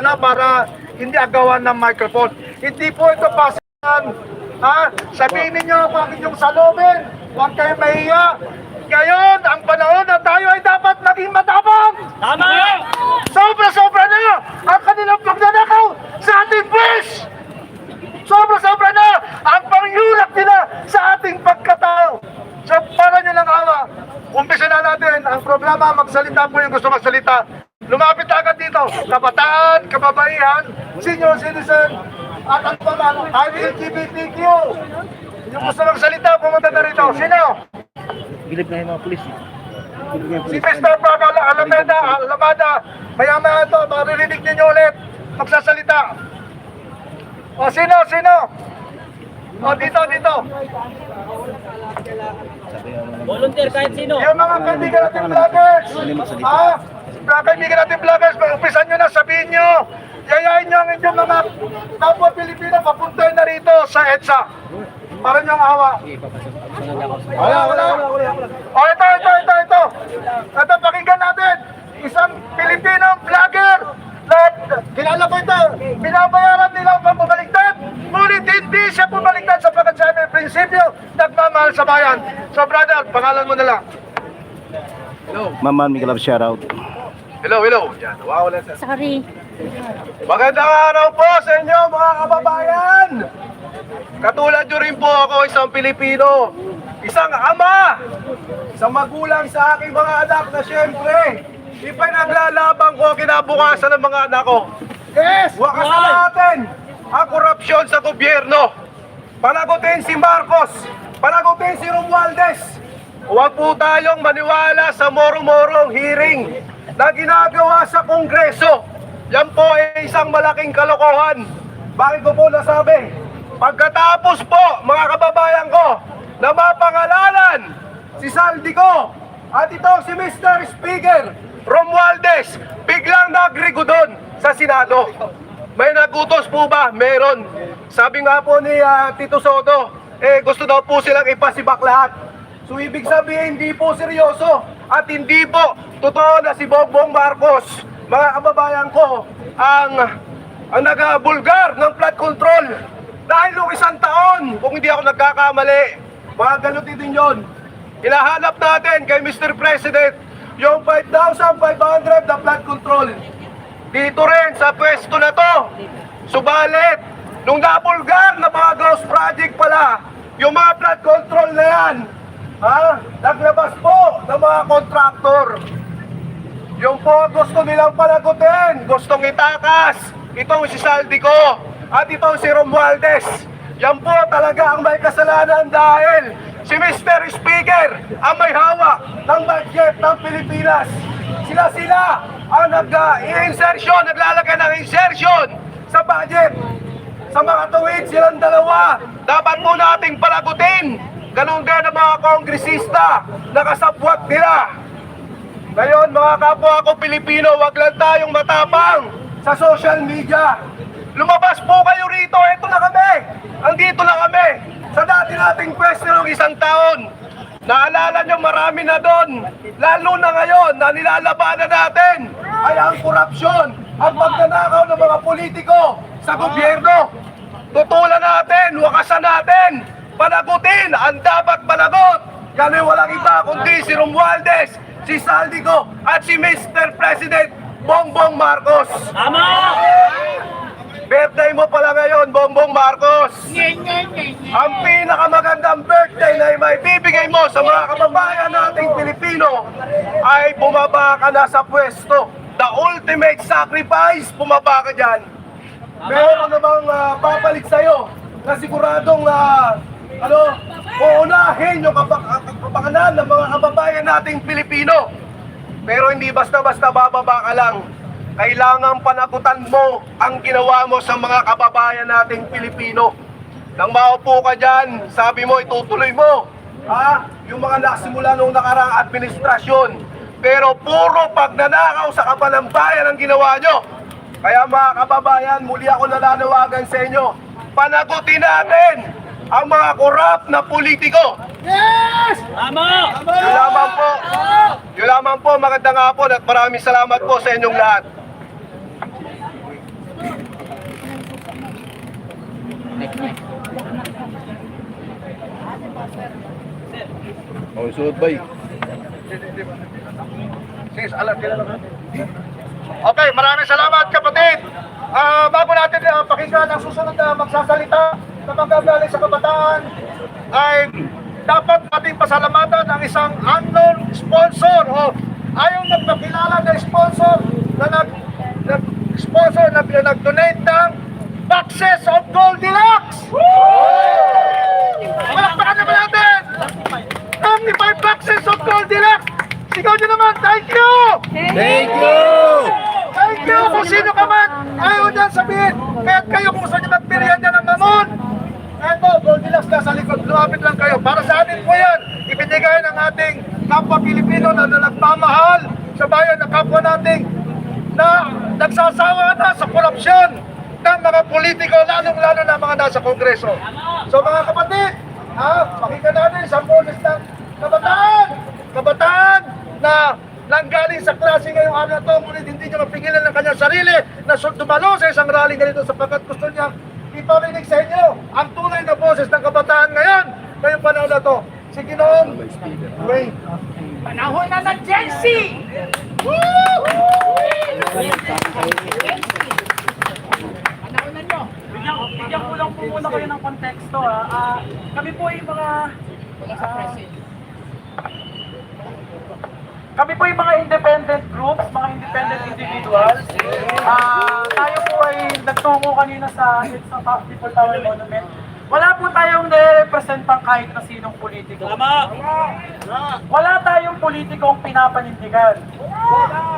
ano, para hindi agawan ng microphone. Hindi po ito pasahan. Ha? Sabihin ninyo kung ang inyong salubin. Huwag kayong mahiya. Ngayon, ang panahon na tayo ay dapat maging matapang. Tama! Sobra-sobra na ang kanilang pagnanakaw sa ating puwis! Sobra-sobra na ang pangyulak nila sa ating pagkatao. So, para nyo lang awa, umpisa na natin ang programa, magsalita po yung gusto magsalita. Lumapit agad dito, kabataan, kababaihan, senior citizen, at ang mga LGBTQ. Yung gusto magsalita, pumunta na rito. Sino? Gilip na yung mga pulis. Si Mr. Pagal Alameda, Alamada, maya-maya ito, maririnig ninyo ulit, magsasalita. O, sino, sino? O, dito, dito. Volunteer kahit sino. Yung mga kaibigan natin vloggers, ha? Mga kaibigan natin vloggers, umpisan nyo na, sabihin nyo, yayain nyo ang inyong mga kapwa Pilipino, papuntahin na rito sa EDSA. Para nyo ang awa. Wala, wala. O, ito, ito, ito, ito. Ito, pakinggan natin. Isang Pilipinong vlogger. Lahat, kilala ko ito. Binabayaran nila ang. Ngunit hindi siya pumaliktad sapagkat siya may prinsipyo nagmamahal sa bayan. So, brother, pangalan mo na lang. Maman, Miguel Love shoutout. Hello, hello. Yan, wow, wala sa... Sorry. Magandang araw po sa inyo mga kababayan! Katulad nyo rin po ako isang Pilipino, isang ama, isang magulang sa aking mga anak na siyempre, ipinaglalaban ko kinabukasan ng mga anak ko. Yes! Wakasan natin ang korupsyon sa gobyerno. Panagutin si Marcos, panagutin si Romualdez. Huwag po tayong maniwala sa moro-morong hearing na ginagawa sa Kongreso. Yan po ay isang malaking kalokohan. Bakit ko po nasabi? Pagkatapos po, mga kababayan ko, na mapangalanan si Saldico at ito si Mr. Speaker Romualdez, biglang nagrigo doon sa Senado. May nagutos po ba? Meron. Sabi nga po ni ah, Tito Soto, eh gusto daw po silang ipasibak lahat. So ibig sabihin hindi po seryoso at hindi po totoo na si Bongbong Marcos, mga kababayan ko, ang ang nagabulgar ng flood control. Dahil nung isang taon, kung hindi ako nagkakamali, mga galuti din yun. Hinahanap natin kay Mr. President yung 5,500 na flood control. Dito rin sa pwesto na to. Subalit, nung nabulgar na mga ghost project pala, yung mga flood control na yan, ha, naglabas po ng mga kontraktor. Yung po gusto nilang panagutin, gustong itakas, itong si Saldico at itong si Romualdez. Yan po talaga ang may kasalanan dahil si Mr. Speaker ang may hawak ng budget ng Pilipinas. Sila-sila ang nag-insertion, naglalagay ng insertion sa budget. Sa mga tuwid silang dalawa, dapat po nating palagutin. Ganun din ang mga kongresista na kasabwat nila. Ngayon mga kapwa ko Pilipino, wag lang tayong matapang sa social media. Lumabas po kayo rito, eto na kami. Andito na kami sa dati nating pwesto ng isang taon. Naalala nyo marami na doon, lalo na ngayon na nilalabanan natin ay ang korupsyon, ang pagnanakaw ng mga politiko sa gobyerno. Tutulan natin, wakasan natin, panagutin ang dapat panagot. Kami walang iba kundi si Romualdez, si Saldico at si Mr. President Bongbong Marcos. Tama! Birthday mo pala ngayon, Bongbong Marcos. Ang pinakamagandang birthday na may bibigay mo sa mga kababayan nating Pilipino ay bumaba ka na sa pwesto. The ultimate sacrifice, bumaba ka dyan. Meron namang uh, papalit sa'yo na siguradong uh, ano, uunahin yung kapak- kapakanan ng mga kababayan nating Pilipino. Pero hindi basta-basta bababa ka lang. Kailangan panagutan mo ang ginawa mo sa mga kababayan nating Pilipino. Nang maupo ka dyan, sabi mo itutuloy mo. Ha? Yung mga nasimula nung nakaraang administrasyon. Pero puro pagnanakaw sa kapanampayan ang ginawa nyo. Kaya mga kababayan, muli ako nananawagan sa inyo. Panagutin natin ang mga korap na politiko. Tama! Yun lamang po. Yun lamang po, magandang hapon at maraming salamat po sa inyong lahat. Oh, suot ba? Eh? Sis, alam ka lang. Okay, maraming salamat kapatid. Uh, bago natin uh, pakinggan ang susunod na magsasalita na manggagaling sa kabataan ay dapat natin pasalamatan ang isang unknown sponsor o ayaw nagpakilala na sponsor na nag, nag sponsor na, na nag-donate ng boxes of Gold Deluxe! Palakpakan naman natin! 95 boxes of Gold Deluxe! Sigaw nyo naman, thank you! Thank you! Thank you kung sino ka man! Ayaw niyan sabihin! Kahit kayo kung gusto nyo magpirihan ng mamon! Eto, Goldilocks nasa likod, lumapit lang kayo. Para sa atin po yan, ibinigay ng ating kapwa Pilipino na, na nagmamahal sa bayan ng kapwa nating na nagsasawa na sa korupsyon ng mga politiko, lalong-lalo na mga nasa Kongreso. So mga kapatid, ha, pakinggan natin sa boses ng kabataan, kabataan na nanggaling sa klase ngayong araw na to, ngunit hindi niya mapigilan ng kanyang sarili na dumalo sa isang rally ganito sapagkat gusto niya iparinig sa inyo ang tunay na boses ng kabataan ngayon, ngayong panahon na to. Si Ginoong Wayne. Panahon na ng Gen Z! Bigyan, bigyan ko lang po muna kayo ng konteksto ha. Ah, kami po yung mga... ah, kami po yung mga independent groups, mga independent individuals. Ah, tayo po ay nagtungo kanina sa sa Top People Tower Monument. Wala po tayong nire-representang kahit na sinong politiko. Tama! Wala tayong politikong pinapanindigan.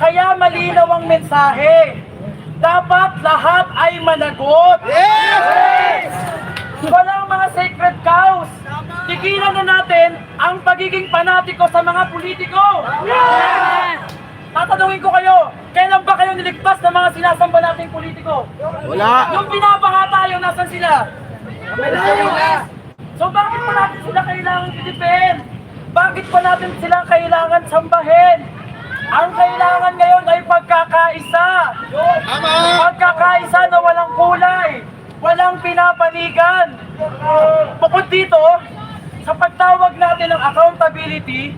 Kaya malinaw ang mensahe. Dapat lahat ay managot. Yes! Walang mga sacred cows. Tigilan na natin ang pagiging panatiko sa mga politiko. Tatanungin ko kayo, kailan ba kayo niligtas ng mga sinasamba nating politiko? Wala. Yung binabaha tayo, nasan sila? Na. So bakit pa natin sila kailangan i-defend? Bakit pa natin sila kailangan sambahin? Ang kailangan ngayon ay pagkakaisa. Pagkakaisa na walang kulay. Walang pinapanigan. Bukod dito, sa pagtawag natin ng accountability,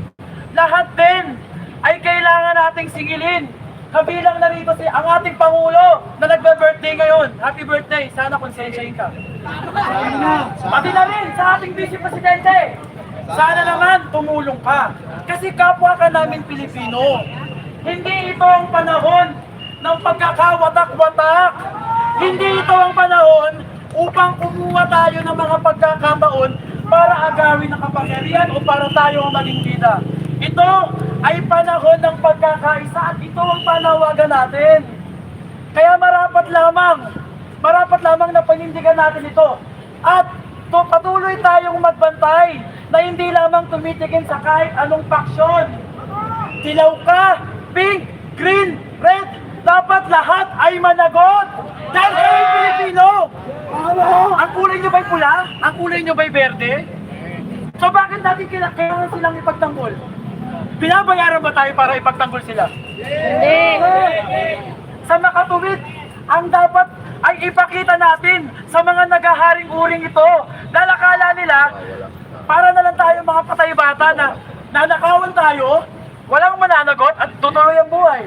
lahat din ay kailangan nating singilin. Kabilang na rito si ang ating Pangulo na nagbe-birthday ngayon. Happy birthday! Sana konsensyahin ka. Pati na rin sa ating Vice Presidente. Sana naman tumulong ka. Kasi kapwa ka namin Pilipino. Hindi ito ang panahon ng pagkakawatak-watak. Hindi ito ang panahon upang kumuha tayo ng mga pagkakataon para agawin ang kapangyarihan o para tayo ang maging bida. Ito ay panahon ng pagkakaisa at ito ang panawagan natin. Kaya marapat lamang, marapat lamang na panindigan natin ito. At to, patuloy tayong magbantay na hindi lamang tumitingin sa kahit anong paksyon. Dilaw ka, pink, green, red, dapat lahat ay managot. Dahil kayo Pilipino. Ang kulay nyo ba'y pula? Ang kulay nyo ba'y berde? So bakit natin kailangan silang ipagtanggol? Binabayaran ba tayo para ipagtanggol sila? Sa makatuwid, ang dapat ay ipakita natin sa mga nagaharing uring ito. Dahil akala nila, para na lang tayo mga patay bata na nanakawan tayo, walang mananagot at tutuloy ang buhay.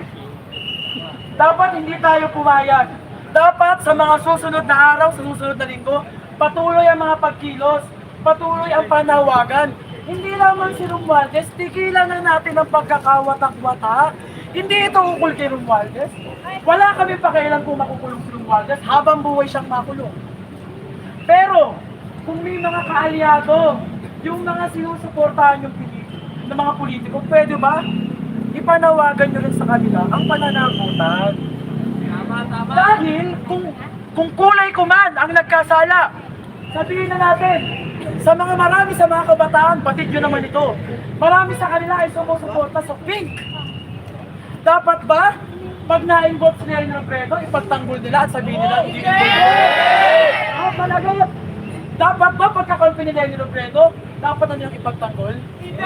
Dapat hindi tayo pumayag. Dapat sa mga susunod na araw, sa susunod na linggo, patuloy ang mga pagkilos, patuloy ang panawagan. Hindi lamang si Romualdez, tigilan na natin ang pagkakawatak-watak. Hindi ito ukol kay Romualdez. Wala kami pakialam kung makukulong si Romualdez habang buhay siyang makulong. Pero, kung may mga kaalyado, yung mga sinusuportahan yung ng mga politiko, pwede ba? Ipanawagan nyo rin sa kanila ang pananagutan. Dahil kung kung kulay ko man ang nagkasala, sabihin na natin, sa mga marami sa mga kabataan, batid nyo naman ito, marami sa kanila ay sumusuporta sa pink. Dapat ba, pag na-involve sila yung Robredo, ipagtanggol nila at sabihin nila, hindi ko Ah, talaga? Dapat ba pagkakampi nila yung Robredo, dapat na nilang ipagtanggol? Hindi!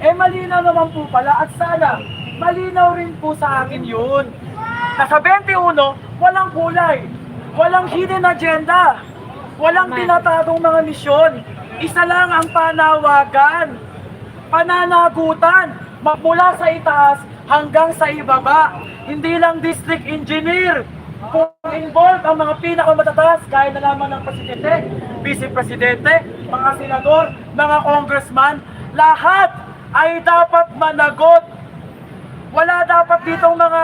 Eh malinaw naman po pala at sana malinaw rin po sa akin yun. Na sa 21, walang kulay, walang hidden agenda, walang tinatagong mga misyon. Isa lang ang panawagan. pananagutan magmula sa itaas hanggang sa ibaba. Hindi lang district engineer. Kung involved ang mga pinakamatataas, kaya na lamang ng presidente, vice presidente, mga senador, mga congressman, lahat ay dapat managot. Wala dapat ditong mga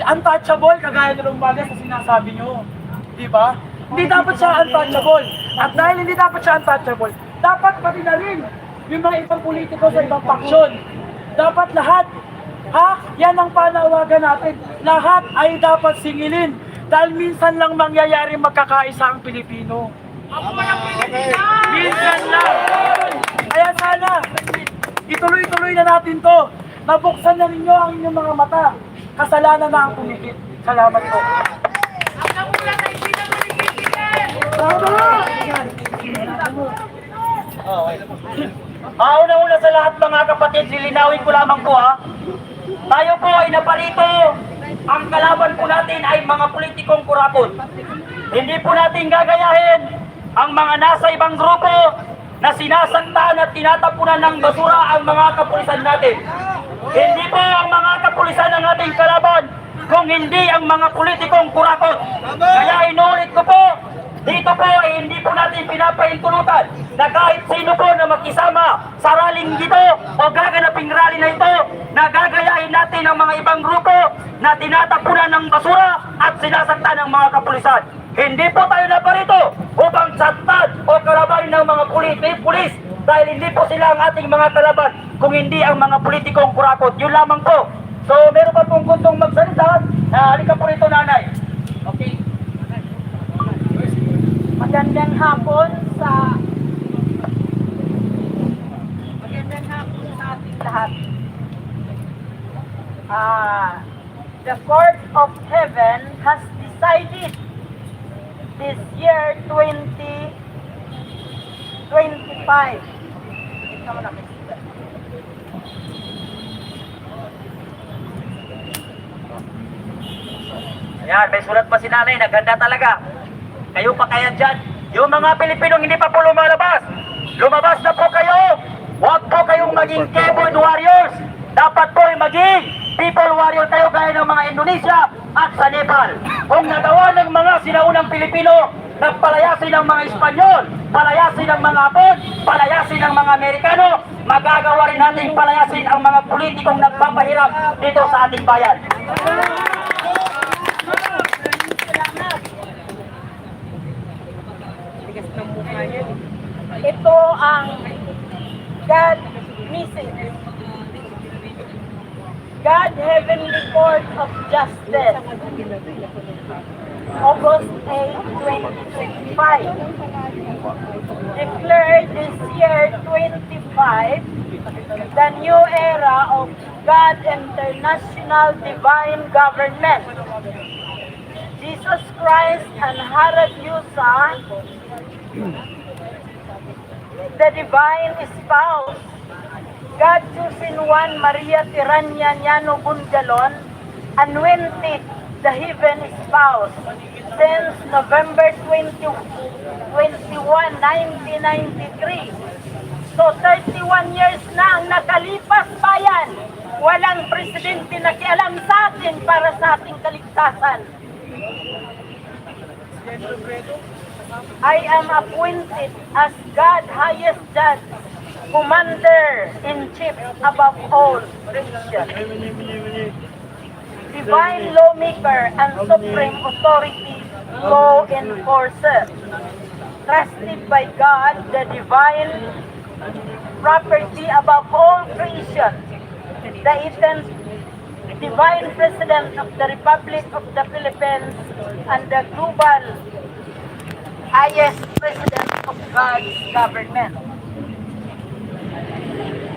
untouchable kagaya ng umaga sa sinasabi nyo. Di ba? Hindi dapat siya untouchable. At dahil hindi dapat siya untouchable, dapat pati na rin yung mga ibang politiko sa ibang paksyon. Dapat lahat, ha? Yan ang panawagan natin. Lahat ay dapat singilin. Dahil minsan lang mangyayari magkakaisa ang Pilipino. Minsan lang. Kaya sana, ituloy-tuloy na natin to. Nabuksan na ninyo ang inyong mga mata. Kasalanan na ang pumikit. Salamat po. Ah, una-una sa lahat mga kapatid, lilinawin ko lamang po ha. Tayo po ay naparito. Ang kalaban po natin ay mga politikong kurakot. Hindi po natin gagayahin ang mga nasa ibang grupo na sinasaktan at tinatapunan ng basura ang mga kapulisan natin. Hindi po ang mga kapulisan ang ating kalaban kung hindi ang mga politikong kurakot. Kaya inulit ko po, dito po ay hindi po natin pinapahintulutan na kahit sino po na makisama sa raling dito o gaganaping rally na ito na gagayahin natin ang mga ibang grupo na tinatapunan ng basura at sinasaktan ng mga kapulisan. Hindi po tayo naparito upang saktan o kalabanin ng mga pulis, pulis dahil hindi po sila ang ating mga kalaban kung hindi ang mga politikong kurakot. Yun lamang po. So meron pa pong gustong magsalita. Uh, halika po rito nanay. Okay. Magandang hapon sa Magandang hapon sa ating lahat. Ah, the Court of Heaven has decided this year 2025. Ito mo na, Mr. Ayan, may sulat pa si nanay, naganda talaga. Kayo pa kaya dyan. Yung mga Pilipinong hindi pa po lumalabas, lumabas na po kayo. Huwag po kayong maging keyboard warriors. Dapat po maging people warrior tayo gaya ng mga Indonesia at sa Nepal. Kung nagawa ng mga sinaunang Pilipino, nagpalayasin ng mga Espanyol, palayasin ng mga Hapon, palayasin ng mga Amerikano, magagawa rin natin palayasin ang mga politikong nagpapahirap dito sa ating bayan. Ito ang God message. God Heavenly Court of Justice. August 8, 2025. Declared this year 25 the new era of God International Divine Government. Jesus Christ and Harad Yusa the divine spouse, God chosen one, Maria Tiranya Nyano Bunjalon, anointed the heaven spouse since November 20, 21, 1993. So 31 years na ang nakalipas bayan. Walang presidente na kialam sa atin para sa ating kaligtasan. I am appointed as God highest judge, commander-in-chief above all Christians, divine lawmaker and supreme authority, law enforcer, trusted by God, the divine property above all creation, the eternal divine president of the Republic of the Philippines and the global highest president of God's government.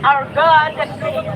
Our God, the Creator,